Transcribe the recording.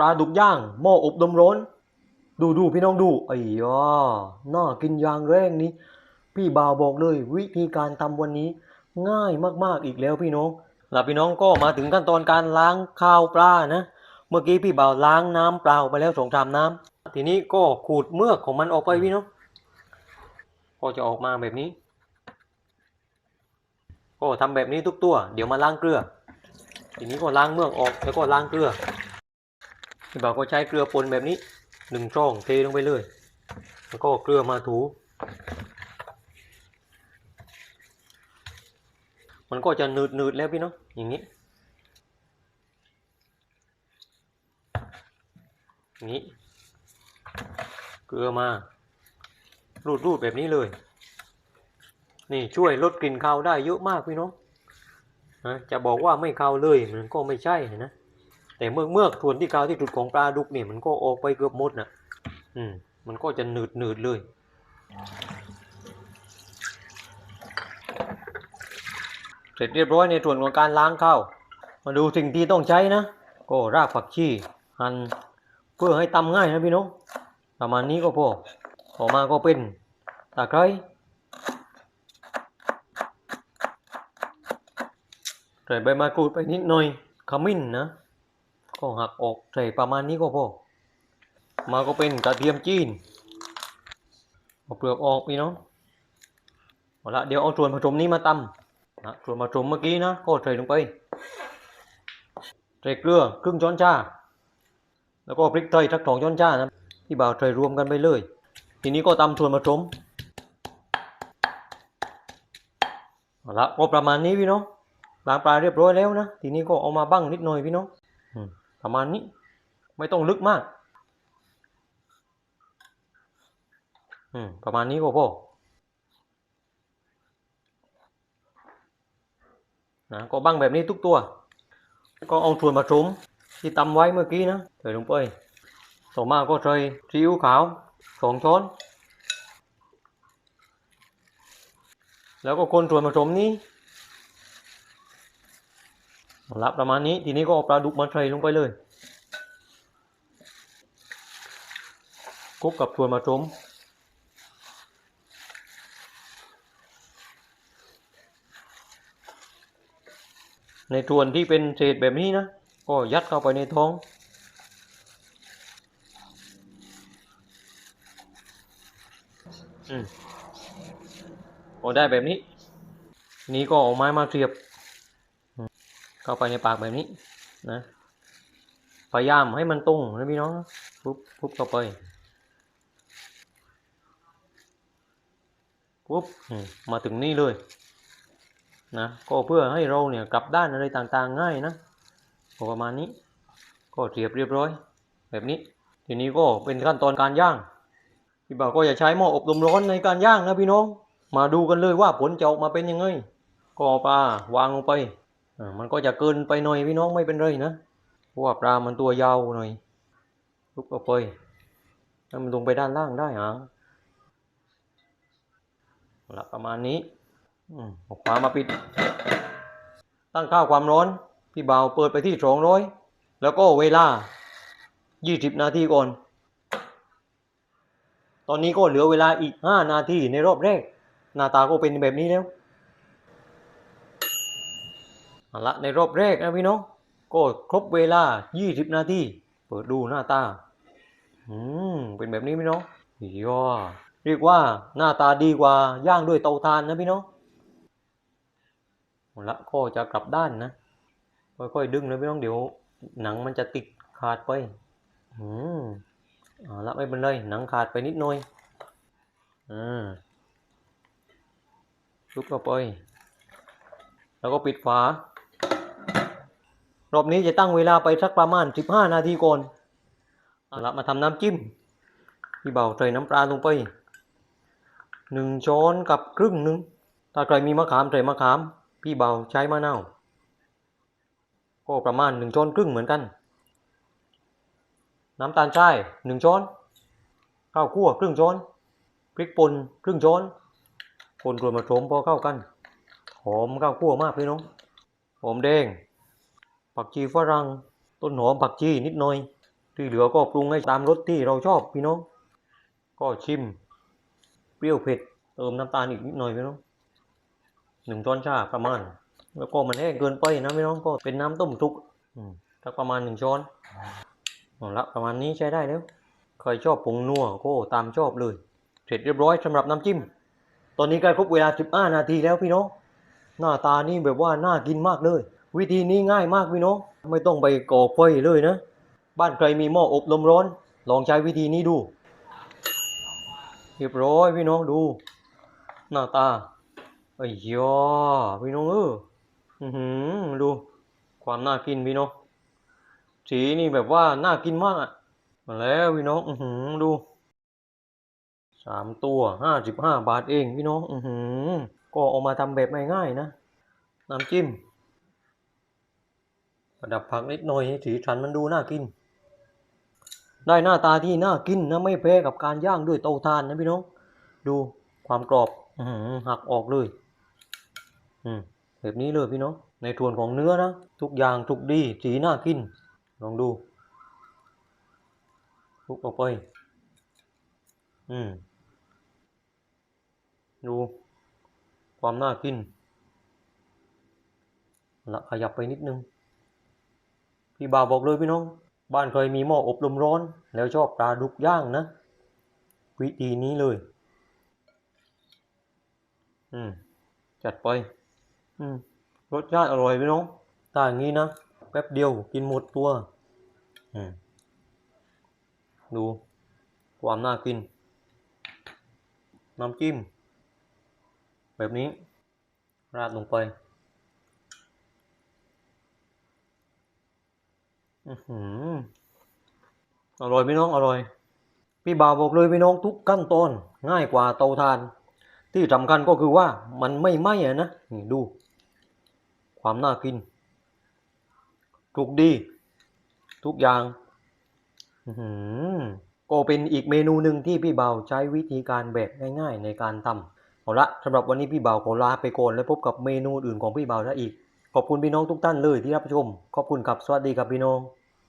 ปลาดุกย่าง หม้ออบลมร้อน ดูดูพี่น้องดูไอ้ยอน่ากินอย่างแรงนี้ พี่บ่าวบอกเลย วิธีการทำวันนี้ ง่ายมากๆอีกแล้วพี่น้องแล้วพี่น้องก็มาถึงขั้นตอนการล้างข้าวปลานะ เมื่อกี้พี่บ่าวล้างน้ำเปล่าไปแล้วสองชามน้ำทีนี้ก็ขูดเมือกของมันออกไปพี่น้องก็จะออกมาแบบนี้ก็ทำแบบนี้ทุกตัว เดี๋ยวมาล้างเกลือ ทีนี้ก็ล้างเมือกออกแล้วก็ล้างเกลือ บาวก็ใช้เกลือป่นแบบนี้หนึ่งช่องเทลงไปเลย แล้วก็เกลือมาถู มันก็จะหนืดหนืดแล้วพี่เนาะอย่างนี้อย่างนี้เกลือมา รูดรูดแบบนี้เลย นี่ช่วยลดกลิ่นคาวได้เยอะมากพี่น้องนะจะบอกว่าไม่คาวเลยมันก็ไม่ใช่นะ แต่เมื่อเมื่อส่วนที่คาวที่สุดของปลาดุกเนี่ยมันก็ออกไปเกือบหมดนะอืมมันก็จะหนืดหนืดเลย เสร็จเรียบร้อยในส่วนของการล้างข้าวมาดูสิ่งที่ต้องใช้นะก็รากผักชีหั่นเพื่อให้ตำง่ายนะพี่น้องประมาณนี้ก็พอต่อมาก็เป็นตะไคร้ใส่ใบมะกรูดไปนิดหน่อยขมิ้นนะ ก็หักออกใส่ประมาณนี้ก็พอ มาก็เป็นกระเทียมจีนเอาเปลือกออกพี่น้องเอาละเดี๋ยวเอาส่วนผสมนี้มาตำนะส่วนผสมเมื่อกี้นะก็ใส่ลงไปใส่เกลือครึ่งช้อนชา แล้วก็พริกไทยสักสองช้อนชานะที่บ่าวใส่รวมกันไปเลย ทีนี้ก็ตำส่วนผสมเอาละก็ประมาณนี้พี่น้องล้างปลาเรียบร้อยแล้วนะ ทีนี้ก็เอามาบั้งนิดหน่อยพี่น้อง ประมาณนี้ไม่ต้องลึกมาก อืม ประมาณนี้ก็พอนะก็บังแบบนี้ทุกตัว ก็เอาส่วนผสมที่ตำไว้เมื่อกี้นะใส่ลงไปต่อมาก็ใส่ซีอิ๊วขาวสองช้อน แล้วก็คนส่วนผสมนี้ ละประมาณนี้ ทีนี้ก็เอาปลาดุกมาใส่ลงไปเลยคลุกกับส่วนผสมในส่วนที่เป็นเศษแบบนี้นะ ก็ยัดเข้าไปในท้อง อืมพอได้แบบนี้ นี้ก็เอาไม้มาเสียบ เข้าไปในปากแบบนี้นะพยายามให้มันตรงนะพี่น้องปุ๊บปุ๊บเข้าไปปุ๊บมาถึงนี่เลยนะก็เพื่อให้เราเนี่ยกลับด้านอะไรต่างๆง่ายนะประมาณนี้ ก็เสียบเรียบร้อย แบบนี้ ทีนี้ก็เป็นขั้นตอนการย่างพี่บ่าวก็จะใช้หม้ออบลมร้อนในการย่างนะพี่น้อง มาดูกันเลยว่าผลจะออกมาเป็นยังไงก็ปลาวางลงไป มันก็จะเกินไปหน่อยพี่น้องไม่เป็นไรนะเพราะว่าปลามันตัวยาวหน่อยลุกเอาไปให้มันลงไปด้านล่างได้ฮะเอาละประมาณนี้อืมเอาขวามาปิด ตั้งค่าความร้อน พี่เบาเปิดไปที่สองร้อยแล้วก็เวลายี่สิบนาทีก่อน ตอนนี้ก็เหลือเวลาอีกห้านาทีในรอบแรก หน้าตาก็เป็นแบบนี้แล้ว เอาละในรอบแรกนะพี่น้องก็ครบเวลายี่สิบนาทีเปิดดูหน้าตา อืม เป็นแบบนี้พี่น้องยอเรียกว่าหน้าตาดีกว่าย่างด้วยเตาถ่านนะพี่น้องละก็จะกลับด้านนะ ค่อยๆดึงเลยพี่น้องเดี๋ยว หนังมันจะติดขาดไป อืมเอาละไม่เป็นไรหนังขาดไปนิดหน่อยอ่าลุกเข้าไป แล้วก็ปิดฝา รอบนี้จะตั้งเวลาไปสักประมาณ 15 นาทีก่อนเอาละมาทำน้ำจิ้มพี่เบาใส่น้ำปลาลงไปหนึ่งช้อนกับครึ่งหนึ่งถ้าใครมีมะขามใส่มะขาม พี่เบาใช้มะนาวก็ประมาณหนึ่งช้อนครึ่งเหมือนกัน น้ำตาลทรายหนึ่งช้อนข้าวคั่วครึ่งช้อนพริกป่นครึ่งช้อนคนรวมผสมพอเข้ากัน หอมข้าวคั่วมากพี่น้องหอมแดง ผักชีฝรั่ง ต้นหอมผักชีนิดหน่อย ที่เหลือก็ปรุงให้ตามรสที่เราชอบพี่น้อง ก็ชิม เปรี้ยวเผ็ด เติมน้ำตาลอีกนิดหน่อยพี่น้องหนึ่งช้อนชาประมาณ แล้วก็มันแห้งเกินไปนะพี่น้องก็เป็นน้ำต้มทุกสักประมาณหนึ่งช้อนเอาละประมาณนี้ใช้ได้แล้วใครชอบผงนัวก็ตามชอบเลย เสร็จเรียบร้อยสำหรับน้ำจิ้ม ตอนนี้ใกล้ครบเวลา 15 นาทีแล้วพี่น้อง หน้าตานี่แบบว่าน่ากินมากเลย วิธีนี้ง่ายมากพี่น้องไม่ต้องไปก่อไฟเลยนะ บ้านใครมีหม้ออบลมร้อน ลองใช้วิธีนี้ดูเรียบร้อยพี่น้องดู หน้าตาไอ้ยอพี่น้องเอออือหือดูความน่ากินพี่น้องสีนี่แบบว่าน่ากินมากอะมาแล้วพี่น้องอือหือดูสามตัวห้าสิบห้าบาทเองพี่น้องอือหือก็เอามาทำแบบง่ายๆนะน้ำจิ้ม ประดับผักนิดหน่อยให้สีสันมันดูน่ากิน ได้หน้าตาที่น่ากินนะไม่แพ้กับการย่างด้วยเตาถ่านนะพี่น้อง ดูความกรอบอืหักออกเลย อืมแบบนี้เลยพี่น้อง ในส่วนของเนื้อนะทุกอย่างทุกดีสีน่ากิน ลองดูลุกออกไป อืม ดู ความน่ากินละขยับไปนิดนึง พี่บ่าวบอกเลยพี่น้อง บ้านเคยมีหม้ออบลมร้อน แล้วชอบปลาดุกย่างนะ วิธีนี้เลย อืม จัดไป อืม รสชาติอร่อยพี่น้องถ้าอย่างนี้นะ แป๊บเดียวกินหมดตัว อืม ดู ความน่ากิน น้ำจิ้ม แบบนี้ ราดลงไป อร่อยพี่น้องอร่อย พี่บ่าวบอกเลยพี่น้องทุกขั้นตอนง่ายกว่าเตาถ่าน ที่สำคัญก็คือว่ามันไม่ไหม้อะนะนี่ดู ความน่ากินถูกดี ทุกอย่างอื้อหือก็เป็นอีกเมนูหนึ่งที่พี่เบาใช้วิธีการแบบง่ายๆในการทำเอาละสำหรับวันนี้พี่เบาขอลาไปก่อนแล้วพบกับเมนูอื่นของพี่เบาได้อีก ขอบคุณพี่น้องทุกท่านเลยที่รับชม ขอบคุณครับสวัสดีครับพี่น้อง